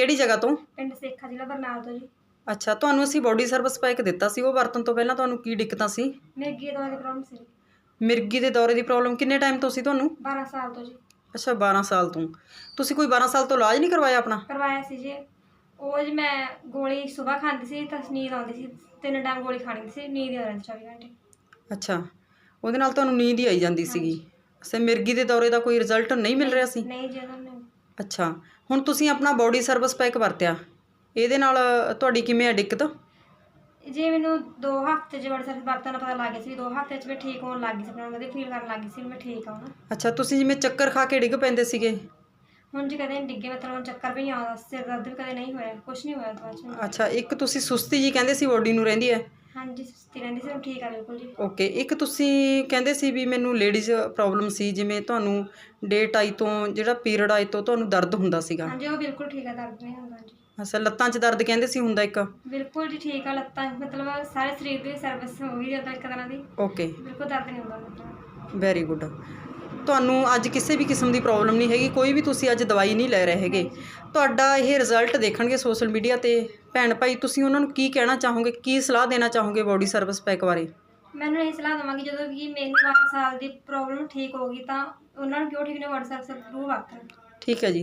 ਕਿਹੜੀ ਜਗ੍ਹਾ ਤੋਂ? ਪਿੰਡ ਸੇਖਾ ਜ਼ਿਲ੍ਹਾ ਬਰਨਾਲਾ ਤੋਂ ਜੀ। ਅੱਛਾ ਤੁਹਾਨੂੰ ਅਸੀਂ ਬੋਡੀ ਸਰਵਿਸ ਪੈਕ ਦਿੱਤਾ ਸੀ ਉਹ ਵਰਤਣ ਤੋਂ ਪਹਿਲਾਂ ਤੁਹਾਨੂੰ ਕੀ ਦਿੱਕਤਾਂ ਸੀ? ਮਿਰਗੀ ਦਵਾ ਦੀ ਪ੍ਰੋਬਲਮ ਸੀ। ਮਿਰਗੀ ਦੇ ਦੌਰੇ ਦੀ ਪ੍ਰੋਬਲਮ ਕਿੰਨੇ ਟਾਈਮ ਤੋਂ ਸੀ ਤੁਹਾਨੂੰ? 12 ਸਾਲ ਤੋਂ ਜੀ। ਅੱਛਾ 12 ਸਾਲ ਤੋਂ। ਤੁਸੀਂ ਕੋਈ 12 ਸਾਲ ਤੋਂ ਇਲਾਜ ਨਹੀਂ ਕਰਵਾਇਆ ਆਪਣਾ? ਕਰਵਾਇਆ ਸੀ ਜੀ। ਉਹ ਜੀ ਮੈਂ ਗੋਲੀ ਸਵੇਰ ਖਾਂਦੀ ਸੀ ਤਾਂ ਨੀਂਦ ਆਉਂਦੀ ਸੀ। ਤਿੰਨ ਟਾਈਮ ਗੋਲੀ ਖਾਣੀ ਸੀ ਨੀਂਦ ਆ ਜਾਂਦੀ 24 ਘੰਟੇ। ਅੱਛਾ ਉਹਦੇ ਨਾਲ ਤੁਹਾਨੂੰ ਨੀਂਦ ਹੀ ਆਈ ਜਾਂਦੀ ਸੀਗੀ। ਸੇ ਮਿਰਗੀ ਦੇ ਦੌਰੇ ਦਾ ਕੋਈ ਰਿਜ਼ਲਟ ਨਹੀਂ ਮਿਲ ਰਿਹਾ ਸੀ? ਨਹੀਂ ਜੀ ਉਹਨਾਂ ਨੇ ਅੱਛਾ ਹੁਣ ਤੁਸੀਂ ਆਪਣਾ ਬੋਡੀ ਸਰਵਿਸ ਪੈਕ ਵਰਤਿਆ। ਇਹਦੇ ਨਾਲ ਤੁਹਾਡੀ ਕਿਵੇਂ ਹੈ ਦਿੱਕਤ? ਜੇ ਮੈਨੂੰ 2 ਹਫ਼ਤੇ ਚ ਬੜਾ ਸਾਰੇ ਦਾ ਪਤਾ ਲੱਗ ਗਿਆ ਸੀ 2 ਹਫ਼ਤੇ ਚ ਮੈਂ ਠੀਕ ਹੋਣ ਲੱਗ ਗਈ ਸੀ ਆਪਣਾ ਵਧੀਆ ਫੀਲ ਕਰਨ ਲੱਗ ਗਈ ਸੀ ਮੈਂ ਠੀਕ ਹਾਂ ਹੁਣ। ਅੱਛਾ ਤੁਸੀਂ ਜਿਵੇਂ ਚੱਕਰ ਖਾ ਕੇ ਡਿੱਗ ਪੈਂਦੇ ਸੀਗੇ? ਹੁਣ ਜੀ ਕਦੇ ਡਿੱਗੇ ਮਤਲਬ ਹੁਣ ਚੱਕਰ ਵੀ ਨਹੀਂ ਆਉਂਦਾ ਸਿਰ ਦਰਦ ਵੀ ਕਦੇ ਨਹੀਂ ਹੋਇਆ ਕੁਝ ਨਹੀਂ ਹੋਇਆ ਬਾਅਦ ਚ। ਮੈਨੂੰ। ਅੱਛਾ ਇੱਕ ਤੁਸੀਂ ਸੁਸਤੀ ਜੀ ਕਹਿੰਦੇ ਸੀ ਬੋਡੀ ਨੂੰ ਰਹਿੰਦੀ ਹੈ। ਹਾਂਜੀ ਸੁਸਤੀ ਰਹਿੰਦੀ ਸੀ ਹੁਣ ਠੀਕ ਆ ਬਿਲਕੁਲ ਜੀ। ਓਕੇ ਇੱਕ ਤੁਸੀਂ ਕਹਿੰਦੇ ਸੀ ਵੀ ਮੈਨੂੰ ਲੇਡੀਜ਼ ਪ੍ਰੋਬਲਮ ਸੀ ਜਿਵੇਂ ਤੁਹਾਨੂੰ ਡੇਟ ਆਈ ਤੋਂ ਜਿਹੜਾ ਪੀਰੀਅਡ ਆਈ ਤੋਂ ਤੁਹਾਨੂੰ ਦਰਦ ਹੁੰਦਾ ਸੀਗਾ। ਹਾਂਜੀ ਉਹ ਬਿਲਕੁਲ ਠੀਕ ਆ ਦਰਦ ਨਹੀਂ ਹੁੰਦਾ ਜੀ। ਅੱਛਾ ਲੱਤਾਂ 'ਚ ਦਰਦ ਕਹਿੰਦੇ ਸੀ ਹੁੰਦਾ ਇੱਕ? ਬਿਲਕੁਲ ਜੀ ਠੀਕ ਆ ਲੱਤਾਂ ਮਤਲਬ ਸਾਰੇ ਸਰੀਰ ਦੀ ਸਰਵਿਸ ਹੋ ਗਈ ਜਦੋਂ ਇੱਕ ਤਰ੍ਹਾਂ ਦੀ। ਓਕੇ ਬਿਲਕੁਲ ਦਰਦ ਨਹੀਂ ਹੁੰਦਾ ਮਤਲਬ ਵੈਰੀ ਗੁੱਡ ਤੁਹਾਨੂੰ ਅੱਜ ਕਿਸੇ ਵੀ ਕਿਸਮ ਦੀ ਪ੍ਰੋਬਲਮ ਨਹੀਂ ਹੈਗੀ ਕੋਈ ਵੀ ਤੁਸੀਂ ਅੱਜ ਦਵਾਈ ਨਹੀਂ ਲੈ ਰਹੇ ਹੈਗੇ। ਤੁਹਾਡਾ ਇਹ ਰਿਜ਼ਲਟ ਦੇਖਣਗੇ ਸੋਸ਼ਲ ਮੀਡੀਆ ਤੇ। ਭੈਣ ਭਾਈ ਤੁਸੀਂ ਉਹਨਾਂ ਨੂੰ ਕੀ ਕਹਿਣਾ ਚਾਹੋਗੇ? ਕੀ ਸਲਾਹ ਦੇਣਾ ਚਾਹੋਗੇ ਬੋਡੀ ਸਰਵਿਸ ਪੈਕ ਬਾਰੇ? ਮੈਨੂੰ ਇਹ ਸਲਾਹ ਦਵਾਂਗੀ ਜਦੋਂ ਕਿ ਮੈਨੂੰ 12 ਸਾਲ ਦੀ ਪ੍ਰੋਬਲਮ ਠੀਕ ਹੋ ਗਈ ਤਾਂ ਉਹਨਾਂ ਨੂੰ ਕਿਉਂ ਠੀਕ ਨਹੀਂ WhatsApp ਥਰੂ ਵਰਤਣ ਠੀਕ ਹੈ ਜੀ।